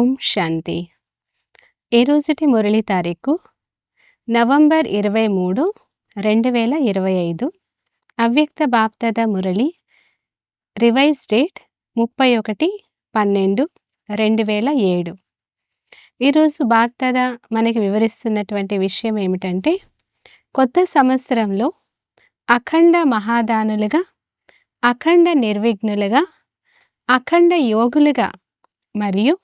ఓం శాంతి. ఈరోజుటి రోజుటి మురళి తారీఖు? నవంబర్ ఇరవై మూడు రెండు వేల ఇరవై ఐదు. అవ్యక్త బాప్తద మురళి రివైజ్ డేట్ ముప్పై ఒకటి పన్నెండు రెండు వేల ఏడు ఈరోజు బాప్తద మనకి వివరిస్తున్నటువంటి విషయం ఏమిటంటే కొత్త సంవత్సరంలో అఖండ మహాదానులుగా అఖండ నిర్విఘ్నులుగా అఖండ యోగులుగా మరియు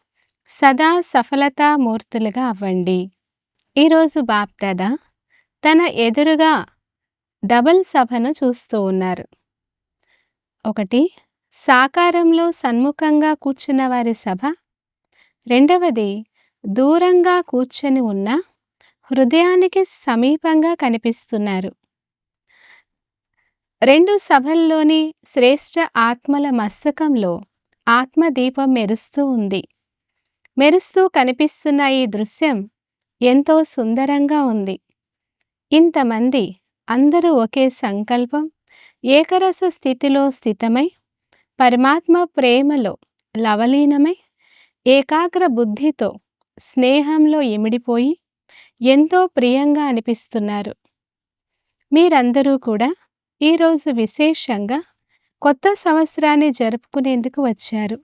సదా సఫలతామూర్తులుగా అవ్వండి. ఈరోజు బాప్దాద తన ఎదురుగా డబల్ సభను చూస్తూ ఉన్నారు. ఒకటి సాకారంలో సన్ముఖంగా కూర్చున్న వారి సభ. రెండవది దూరంగా కూర్చొని ఉన్న హృదయానికి సమీపంగా కనిపిస్తున్నారు. రెండు సభల్లోని శ్రేష్ఠ ఆత్మల మస్తకంలో ఆత్మదీపం మెరుస్తూ ఉంది. మెరుస్తూ కనిపిస్తున్న ఈ దృశ్యం ఎంతో సుందరంగా ఉంది. ఇంతమంది అందరూ ఒకే సంకల్పం ఏకరస స్థితిలో స్థితమై పరమాత్మ ప్రేమలో లవలీనమై ఏకాగ్ర బుద్ధితో స్నేహంలో ఇమిడిపోయి ఎంతో ప్రియంగా అనిపిస్తున్నారు. మీరందరూ కూడా ఈరోజు విశేషంగా కొత్త సంవత్సరాన్ని జరుపుకునేందుకు వచ్చారు.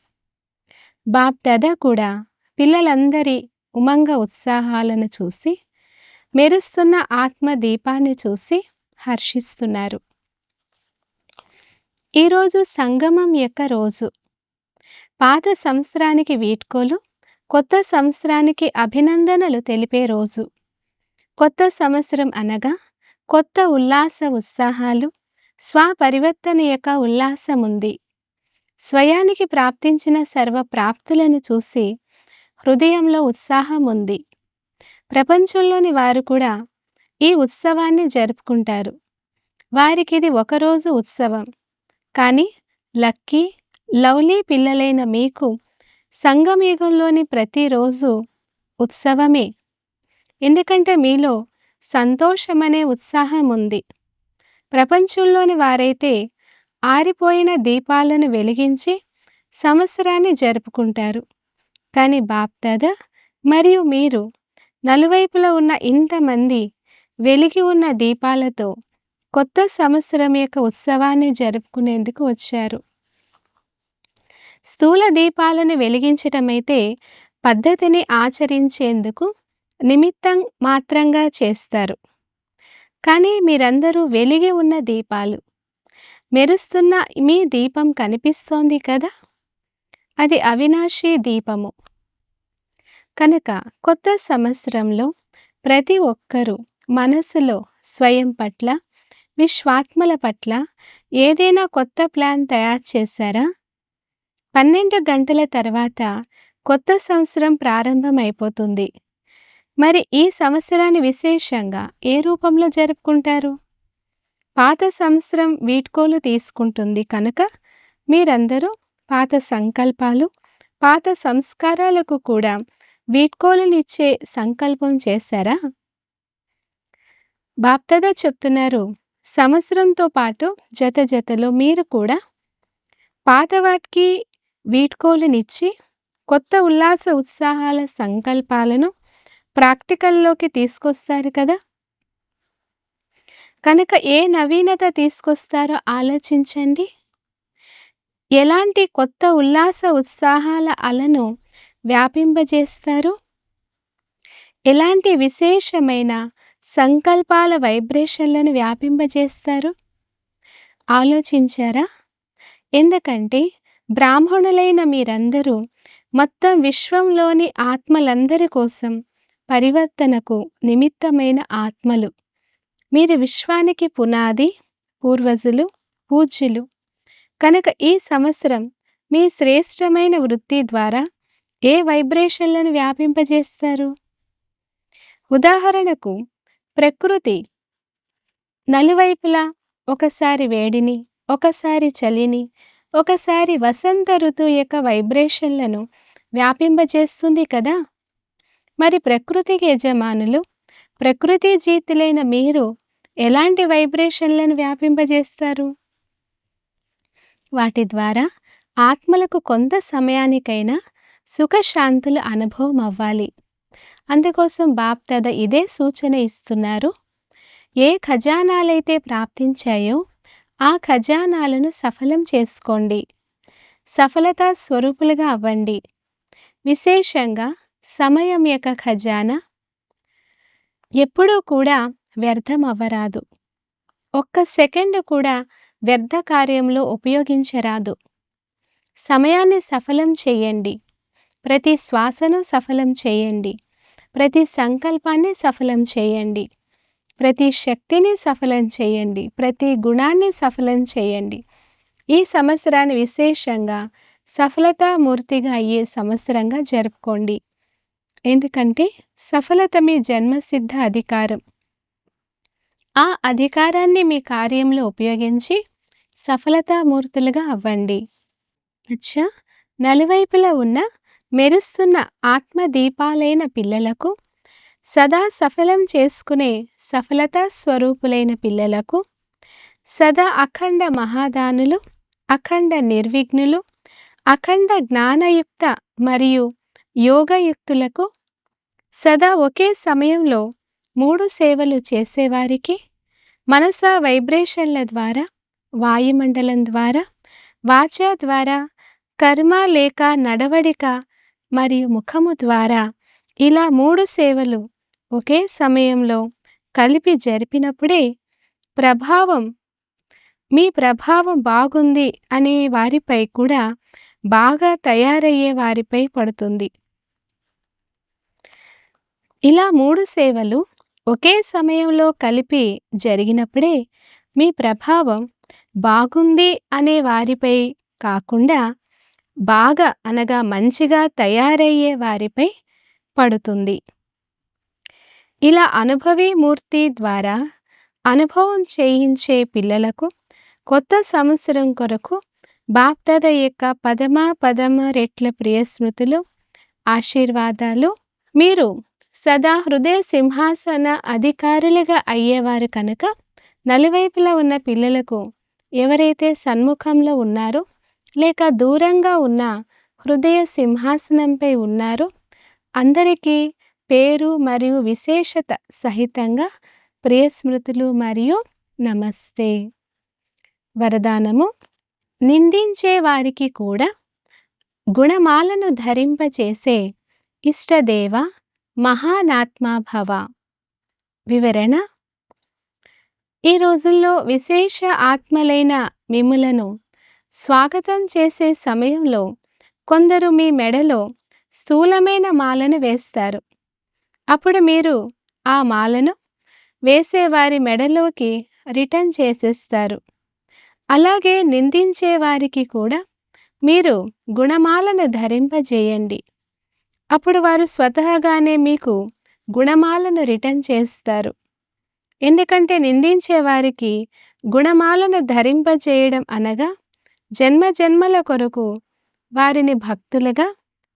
బాప్ దాదా కూడా పిల్లలందరి ఉమంగ ఉత్సాహాలను చూసి మెరుస్తున్న ఆత్మ దీపాన్ని చూసి హర్షిస్తున్నారు. ఈరోజు సంగమం యొక్క రోజు. పాత సంవత్సరానికి వీడ్కోలు కొత్త సంవత్సరానికి అభినందనలు తెలిపే రోజు. కొత్త సంవత్సరం అనగా కొత్త ఉల్లాస ఉత్సాహాలు స్వపరివర్తన యొక్క ఉల్లాసం ఉంది స్వయానికి ప్రాప్తించిన సర్వ ప్రాప్తులను చూసి హృదయంలో ఉత్సాహం ఉంది. ప్రపంచంలోని వారు కూడా ఈ ఉత్సవాన్ని జరుపుకుంటారు. వారికి ఇది ఒకరోజు ఉత్సవం. కానీ లక్కీ లవ్లీ పిల్లలైన మీకు సంగమయుగంలోని ప్రతిరోజు ఉత్సవమే. ఎందుకంటే మీలో సంతోషమనే ఉత్సాహం ఉంది. ప్రపంచంలోని వారైతే ఆరిపోయిన దీపాలను వెలిగించి సంవత్సరాన్ని జరుపుకుంటారు. కానీ బాప్దాద మరియు మీరు నలువైపులా ఉన్న ఇంతమంది వెలిగి ఉన్న దీపాలతో కొత్త సంవత్సరం యొక్క ఉత్సవాన్ని జరుపుకునేందుకు వచ్చారు. స్థూల దీపాలను వెలిగించటమైతే పద్ధతిని ఆచరించేందుకు నిమిత్తం మాత్రంగా చేస్తారు. కానీ మీరందరూ వెలిగి ఉన్న దీపాలు మెరుస్తున్న మీ దీపం కనిపిస్తోంది కదా? అది అవినాశీ దీపము. కనుక కొత్త సంవత్సరంలో ప్రతి ఒక్కరూ మనసులో స్వయం పట్ల విశ్వాత్మల పట్ల ఏదైనా కొత్త ప్లాన్ తయారు చేశారా? పన్నెండు గంటల తర్వాత కొత్త సంవత్సరం ప్రారంభమైపోతుంది. మరి ఈ సంవత్సరాన్ని విశేషంగా ఏ రూపంలో జరుపుకుంటారు? పాత సంవత్సరం వీడ్కోలు తీసుకుంటుంది కనుక మీరందరూ పాత సంకల్పాలు పాత సంస్కారాలకు కూడా వీడ్కోలునిచ్చే సంకల్పం చేశారా? బాప్తదా చెప్తున్నారు సంవత్సరంతో పాటు జత జతలో మీరు కూడా పాత వాటికి వీడ్కోలునిచ్చి కొత్త ఉల్లాస ఉత్సాహాల సంకల్పాలను ప్రాక్టికల్లోకి తీసుకొస్తారు కదా? కనుక ఏ నవీనత తీసుకొస్తారో ఆలోచించండి. ఎలాంటి కొత్త ఉల్లాస ఉత్సాహాల అలను వ్యాపింపజేస్తారు? ఎలాంటి విశేషమైన సంకల్పాల వైబ్రేషన్లను వ్యాపింపజేస్తారు? ఆలోచించారా? ఎందుకంటే బ్రాహ్మణులైన మీరందరూ మొత్తం విశ్వంలోని ఆత్మలందరి కోసం పరివర్తనకు నిమిత్తమైన ఆత్మలు. మీరు విశ్వానికి పునాది పూర్వజులు పూజ్యులు. కనుక ఈ సంవత్సరం మీ శ్రేష్టమైన వృత్తి ద్వారా ఏ వైబ్రేషన్లను వ్యాపింపజేస్తారు? ఉదాహరణకు ప్రకృతి నలువైపులా ఒకసారి వేడిని ఒకసారి చలిని ఒకసారి వసంత ఋతువు యొక్క వైబ్రేషన్లను వ్యాపింపజేస్తుంది కదా? మరి ప్రకృతికి యజమానులు ప్రకృతి జీతులైన మీరు ఎలాంటి వైబ్రేషన్లను వ్యాపింపజేస్తారు? వాటి ద్వారా ఆత్మలకు కొంత సమయానికైనా సుఖశాంతులు అనుభవం అవ్వాలి అందుకోసం బాప్దాద ఇదే సూచన ఇస్తున్నారు. ఏ ఖజానాలైతే ప్రాప్తించాయో ఆ ఖజానాలను సఫలం చేసుకోండి. సఫలతా స్వరూపులుగా అవ్వండి. విశేషంగా సమయం యొక్క ఖజానా ఎప్పుడూ కూడా వ్యర్థం అవ్వరాదు ఒక్క సెకండ్ కూడా వ్యర్థ కార్యంలో ఉపయోగించరాదు. సమయాన్ని సఫలం చేయండి. ప్రతి శ్వాసను సఫలం చేయండి. ప్రతి సంకల్పాన్ని సఫలం చేయండి. ప్రతి శక్తిని సఫలం చేయండి. ప్రతి గుణాన్ని సఫలం చేయండి. ఈ సంవత్సరాన్ని విశేషంగా సఫలతామూర్తిగా అయ్యే సంవత్సరంగా జరుపుకోండి. ఎందుకంటే సఫలత మీ జన్మసిద్ధ అధికారం. ఆ అధికారాన్ని మీ కార్యంలో ఉపయోగించి సఫలతామూర్తులుగా అవ్వండి. అచ్చా! నలువైపులా ఉన్న మెరుస్తున్న ఆత్మదీపాలైన పిల్లలకు సదా సఫలం చేసుకునే సఫలతా స్వరూపులైన పిల్లలకు సదా అఖండ మహాదానులు అఖండ నిర్విఘ్నులు అఖండ జ్ఞానయుక్త మరియు యోగయుక్తులకు సదా ఒకే సమయంలో మూడు సేవలు చేసేవారికి మనస వైబ్రేషన్ల ద్వారా వాయుమండలం ద్వారా వాచ ద్వారా కర్మ లేక నడవడిక మరియు ముఖము ద్వారా ఇలా మూడు సేవలు ఒకే సమయంలో కలిపి జరిపినప్పుడే ప్రభావం మీ ప్రభావం బాగుంది అనే వారిపై కూడా బాగా తయారయ్యే వారిపై పడుతుంది. ఇలా మూడు సేవలు ఒకే సమయంలో కలిపి జరిగినప్పుడే మీ ప్రభావం బాగుంది అనే వారిపై కాకుండా బాగా అనగా మంచిగా తయారయ్యే వారిపై పడుతుంది. ఇలా అనుభవీ మూర్తి ద్వారా అనుభవం చేయించే పిల్లలకు కొత్త సంవత్సరం కొరకు బాప్దాద యొక్క పదమ పదమ రెట్ల ప్రియ స్మృతులు ఆశీర్వాదాలు మీరు సదా హృదయ సింహాసన అధికారులుగా అయ్యేవారు కనుక నలువైపులా ఉన్న పిల్లలకు ఎవరైతే సన్ముఖంలో ఉన్నారో లేక దూరంగా ఉన్న హృదయ సింహాసనంపై ఉన్నారో అందరికీ పేరు మరియు విశేషత సహితంగా ప్రియస్మృతులు మరియు నమస్తే. వరదానము. నిందించే వారికి కూడా గుణమాలను ధరింపచేసే ఇష్టదేవ మహానాత్మాభవ వివరణ ఈ రోజుల్లో విశేష ఆత్మలైన మిమ్ములను స్వాగతం చేసే సమయంలో కొందరు మీ మెడలో స్థూలమైన మాలను వేస్తారు. అప్పుడు మీరు ఆ మాలను వేసేవారి మెడలోకి రిటర్న్ చేసేస్తారు. అలాగే నిందించే వారికి కూడా మీరు గుణమాలను ధరింపజేయండి. అప్పుడు వారు స్వతహాగానే మీకు గుణమాలను రిటర్న్ చేస్తారు. ఎందుకంటే నిందించే వారికి గుణమాలను ధరింపజేయడం అనగా జన్మ జన్మల కొరకు వారిని భక్తులుగా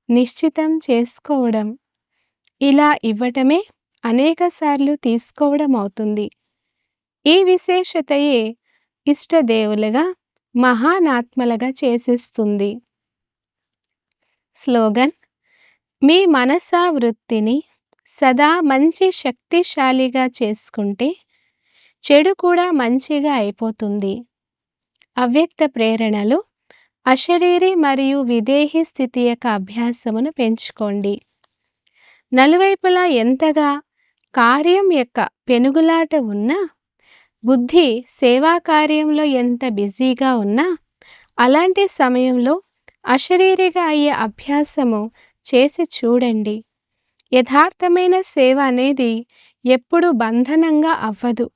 నిశ్చితం చేసుకోవడం. ఇలా ఇవ్వటమే అనేకసార్లు తీసుకోవడం అవుతుంది. ఈ విశేషతయే ఇష్టదేవులుగా మహానాత్మలుగా చేసేస్తుంది. స్లోగన్ మీ మనసా వృత్తిని సదా మంచి శక్తిశాలిగా చేసుకుంటే చెడు కూడా మంచిగా అయిపోతుంది. అవ్యక్త ప్రేరణలు అశరీరి మరియు విదేహీ స్థితి యొక్క అభ్యాసమును పెంచుకోండి. నలువైపులా ఎంతగా కార్యం యొక్క పెనుగులాట ఉన్నా బుద్ధి సేవా కార్యంలో ఎంత బిజీగా ఉన్నా అలాంటి సమయంలో అశరీరిగా అయ్యే అభ్యాసము చేసి చూడండి. యథార్థమైన సేవ అనేది ఎప్పుడు బంధనంగా అవ్వదు.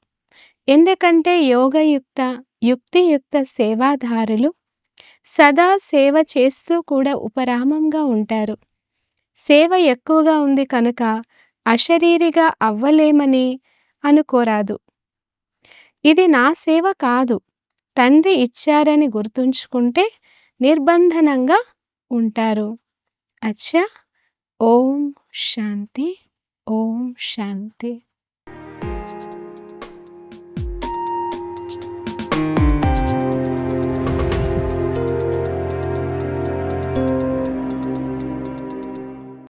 ఎందుకంటే యోగయుక్త యుక్తియుక్త సేవాదారులు సదా సేవ చేస్తూ కూడా ఉపరామంగా ఉంటారు. సేవ ఎక్కువగా ఉంది కనుక అశరీరిగా అవ్వలేమని అనుకోరాదు. ఇది నా సేవ కాదు. తండ్రి ఇచ్చారని గుర్తుంచుకుంటే నిర్బంధనంగా ఉంటారు. అచ్చా! ఓం శాంతి ఓం శాంతి